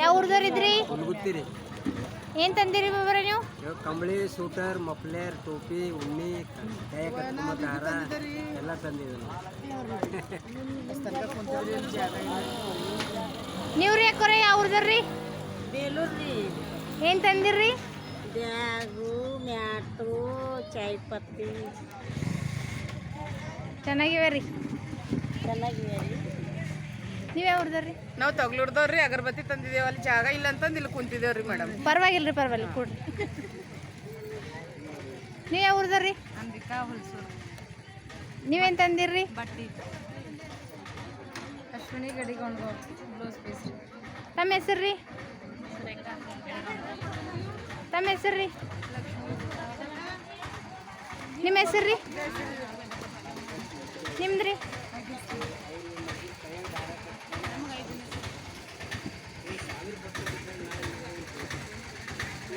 ಯಾವ ಹುಲ್ಗುತ್ತೀರಿ ಏನ್ ತಂದಿರಿ ಬಾಬರ ನೀವು? ಕಂಬಳಿ ಸೂಟರ್ ಮಫ್ಲೇರ್ ಟೋಪಿ ಉಣ್ಣಿ ಕೈ ಕಟ್ಕೊಂಬ ದಾರ ಎಲ್ಲ ತಂದಿದ್ದೀನಿ. ನೀವ್ರಿ ಯಾಕೋರ ಯಾವ ಊರ್ದವ್ರಿ ಬೇಲೂರ್ರಿ ರೀ. ಏನ್ ತಂದಿರ್ರಿ? ಬ್ಯಾಗು ಮ್ಯಾಟು ಚಾಯ್ ಪತ್ತಿ. ಚೆನ್ನಾಗಿವೆ ರೀ. ಚೆನ್ನಾಗಿವೆ ರೀ. ನೀವ್ ಯಾವ ಊರ್ದವ್ರಿ? ನಾವು ತಗ್ಲುಡ್ದವ್ರಿ ಅಗರಬತ್ತಿ ತಂದಿದ್ದೇವೆ ಅಲ್ಲಿ ಜಾಗ ಇಲ್ಲ ಅಂತಂದು ಇಲ್ಲಿ ಕುಂತಿದ್ದೇವ್ರಿ ಮೇಡಮ್. ಪರವಾಗಿಲ್ರಿ ಪರವಾಗಿಲ್ಲ ಕೊಡ್ರಿ. ನೀವು ಯಾವ ಊರ್ದವ್ರಿ ಅಂಬಿಕಾ ಹುಲ್ಸೂರು. ನೀವೇನ್ ತಂದಿರ್ರಿ? ಬಟ್ಟಿ. ಅಶ್ವಿನಿ ಗಡಿಗೊಂಡು ಬ್ಲೌಸ್ ಪೀಸ್ ತಮ್ಮ ಹೆಸರ್ರಿ? ತಮ್ಮ ಹೆಸರ್ರಿ? ನಿಮ್ಮ ಹೆಸರ್ರಿ? ನಿಮ್ದ್ರಿ?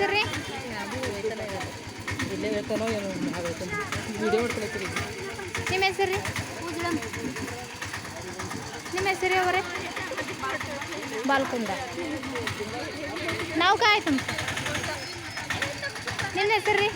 ನಿಮ್ಮ ನಿಮ್ಮ ಹೆಸರ್ರಿ ನಿಮ್ಮ ಹೆಸರು ಅವರೇ? ಬಾಲ್ಕುಂದ. ನಾವು ಕಾಯ್ತು ನಿಮ್ಮ ಹೆಸರು ರೀ?